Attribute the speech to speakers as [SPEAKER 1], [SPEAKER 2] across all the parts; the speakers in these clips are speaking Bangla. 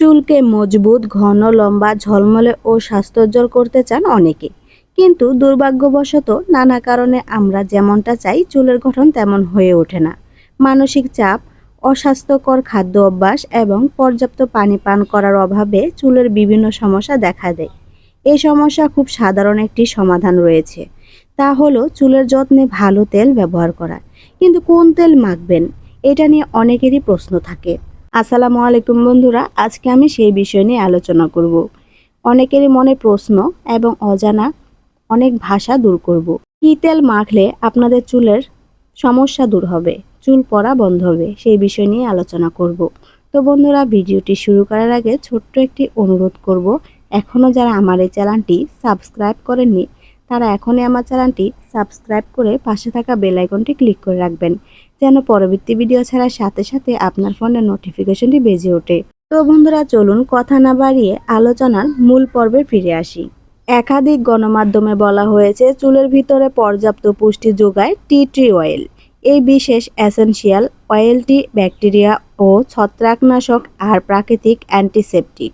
[SPEAKER 1] চুলকে মজবুত, ঘন, লম্বা, ঝলমলে ও স্বাস্থ্যোজ্জ্বল করতে চান অনেকে। কিন্তু দুর্ভাগ্যবশত নানা কারণে আমরা যেমনটা চাই, চুলের গঠন তেমন হয়ে ওঠে না। মানসিক চাপ, অস্বাস্থ্যকর খাদ্য অভ্যাস এবং পর্যাপ্ত পানি পান করার অভাবে চুলের বিভিন্ন সমস্যা দেখা দেয়। এই সমস্যা খুব সাধারণ একটি সমাধান রয়েছে। তা হলো চুলের যত্নে ভালো তেল ব্যবহার করা। কিন্তু কোন তেল মাখবেন? এটা নিয়ে অনেকেরই প্রশ্ন থাকে। আসসালামু আলাইকুম বন্ধুরা, আজকে আমি সেই বিষয় নিয়ে আলোচনা করব। অনেকেরই মনে প্রশ্ন এবং অজানা অনেক ভাষা দূর করব। কী তেল মাখলে আপনাদের চুলের সমস্যা দূর হবে? চুল পড়া বন্ধ হবে, সেই বিষয় নিয়ে আলোচনা করব। তো বন্ধুরা, ভিডিওটি শুরু করার আগে ছোট্ট একটি অনুরোধ করব এখনও যারা আমার এই চ্যানেলটি সাবস্ক্রাইব করেননি তারা এখনই আমার চ্যানেলটি সাবস্ক্রাইব করে পাশে থাকা বেল আইকনটি ক্লিক করে রাখবেন, যেন পরবর্তী ভিডিও ছাড়ার সাথে সাথে আপনার ফোনের নোটিফিকেশনটি বেজে ওঠে। তো বন্ধুরা, চলুন কথা না বাড়িয়ে আলোচনার মূল পর্বে ফিরে আসি। একাধিক গণমাধ্যমে বলা হয়েছে, চুলের ভিতরে পর্যাপ্ত পুষ্টি যোগায় টি ট্রি অয়েল। এই বিশেষ এসেনশিয়াল অয়েলটি ব্যাকটেরিয়া ও ছত্রাকনাশক আর প্রাকৃতিক অ্যান্টিসেপটিক।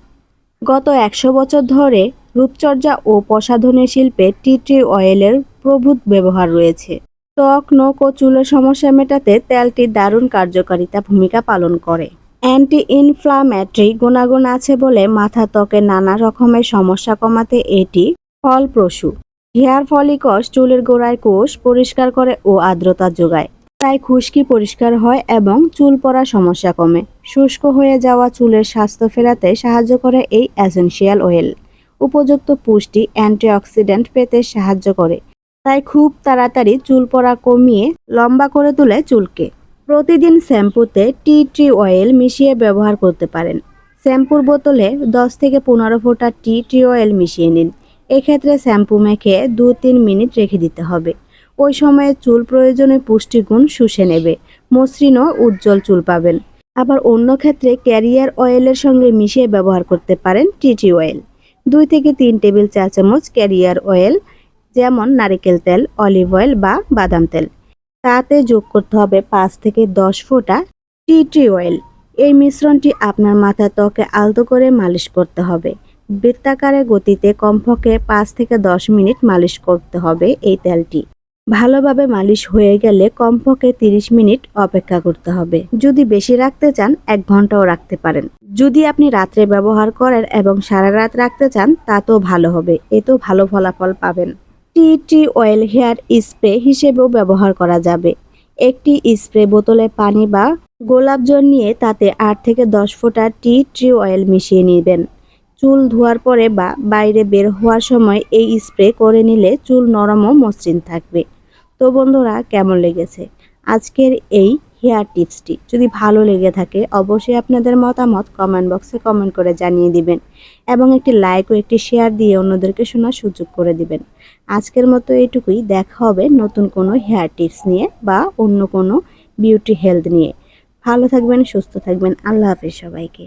[SPEAKER 1] গত একশো বছর ধরে রূপচর্চা ও প্রসাধনী শিল্পে টি ট্রি অয়েলের প্রভূত ব্যবহার রয়েছে। ত্বক, নখ ও চুলের সমস্যা মেটাতে তেলটি দারুণ কার্যকারিতা ভূমিকা পালন করে। অ্যান্টি ইনফ্লামেটরি গুণাগুণ আছে বলে মাথা ত্বকের নানা রকমের সমস্যা কমাতে এটি ফলপ্রসূ। হেয়ার ফলিকস চুলের গোড়ায় কোষ পরিষ্কার করে ও আর্দ্রতা যোগায়। তাই খুশকি পরিষ্কার হয় এবং চুল পড়ার সমস্যা কমে। শুষ্ক হয়ে যাওয়া চুলের স্বাস্থ্য ফেরাতে সাহায্য করে এই এসেনশিয়াল অয়েল। উপযুক্ত পুষ্টি অ্যান্টিঅক্সিডেন্ট পেতে সাহায্য করে। তাই খুব তাড়াতাড়ি চুল পড়া কমিয়ে লম্বা করে তোলে চুলকে। প্রতিদিন শ্যাম্পুতে টি ট্রি অয়েল মিশিয়ে ব্যবহার করতে পারেন। শ্যাম্পুর বোতলে দশ থেকে পনেরো ফোঁটা টি ট্রি অয়েল মিশিয়ে নিন। এক্ষেত্রে শ্যাম্পু মেখে দু তিন মিনিট রেখে দিতে হবে। ওই সময়ে চুল প্রয়োজনে পুষ্টিগুণ শুষে নেবে। মসৃণ ও উজ্জ্বল চুল পাবেন। আবার অন্য ক্ষেত্রে ক্যারিয়ার অয়েলের সঙ্গে মিশিয়ে ব্যবহার করতে পারেন টি ট্রি অয়েল। দুই থেকে তিন টেবিল চা চামচ ক্যারিয়ার অয়েল, যেমন নারিকেল তেল, অলিভ অয়েল বা বাদাম তেল। তাতে যোগ করতে হবে পাঁচ থেকে দশ ফোঁটা টি ট্রি অয়েল। এই মিশ্রণটি আপনার মাথার ত্বকে আলতো করে মালিশ করতে হবে। বৃত্তাকারে গতিতে কমপক্ষে পাঁচ থেকে দশ মিনিট মালিশ করতে হবে এই তেলটি। ভালোভাবে মালিশ হয়ে গেলে কমপক্ষে তিরিশ মিনিট অপেক্ষা করতে হবে। যদি বেশি রাখতে চান, এক ঘন্টাও রাখতে পারেন। যদি আপনি রাত্রে ব্যবহার করেন এবং সারা রাত রাখতে চান, তা তো ভালো হবে। এতেও ভালো ফলাফল পাবেন। Tea tree oil hair spray হিসেবেও ব্যবহার করা যাবে। একটি স্প্রে বোতলে পানি বা গোলাপ জল নিয়ে তাতে আট থেকে দশ ফোঁটা টি ট্রি অয়েল মিশিয়ে নেবেন। চুল ধোয়ার পরে বা বাইরে বের হওয়ার সময় এই স্প্রে করে নিলে চুল নরম ও মসৃণ থাকবে। তো বন্ধুরা, কেমন লেগেছে? আজকের এই হেয়ার টিপসটি যদি ভালো লেগে থাকে, অবশ্যই আপনাদের মতামত কমেন্ট বক্সে কমেন্ট করে জানিয়ে দিবেন এবং একটি লাইক ও একটি শেয়ার দিয়ে অন্যদেরকে শোনার সুযোগ করে দিবেন। আজকের মতো এইটুকুই। দেখা হবে নতুন কোনো হেয়ার টিপস নিয়ে বা অন্য কোনো বিউটি হেলথ নিয়ে। ভালো থাকবেন, সুস্থ থাকবেন। আল্লাহ হাফিজ সবাইকে।